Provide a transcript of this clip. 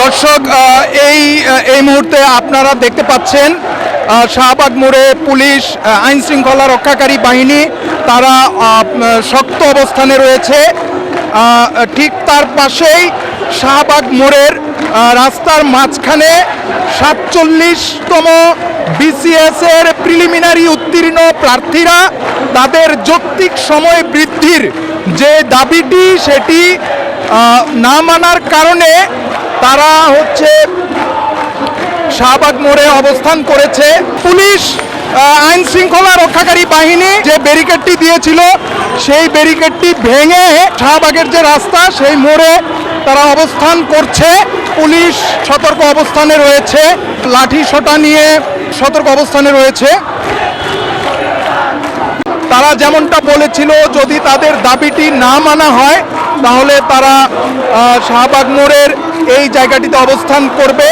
দর্শক এই এই মুহূর্তে আপনারা দেখতে পাচ্ছেন শাহবাগ মোড়ে পুলিশ আইন শৃঙ্খলা রক্ষাকারী বাহিনী, তারা শক্ত অবস্থানে রয়েছে। ঠিক তার পাশেই শাহবাগ মোড়ের রাস্তার মাঝখানে সাতচল্লিশতম বিসিএস এর প্রিলিমিনারি উত্তীর্ণ প্রার্থীরা তাদের যৌক্তিক সময় বৃদ্ধির যে দাবিটি, সেটি না মানার কারণে তারা হচ্ছে শাহবাগ মোড়ে অবস্থান করেছে। পুলিশ আইন শৃঙ্খলা রক্ষাকারী বাহিনী যে ব্যারিকেডটি দিয়েছিল, সেই ব্যারিকেডটি ভেঙে শাহবাগের যে রাস্তা, সেই মোড়ে তারা অবস্থান করছে। পুলিশ সতর্ক অবস্থানে রয়েছে লাঠি সোটা নিয়ে সতর্ক অবস্থানে রয়েছে। তারা যেমনটা বলেছিল, যদি তাদের দাবিটি না মানা হয়, তাহলে তারা শাহবাগ মোড়ের এই জায়গাটিতে অবস্থান করবে।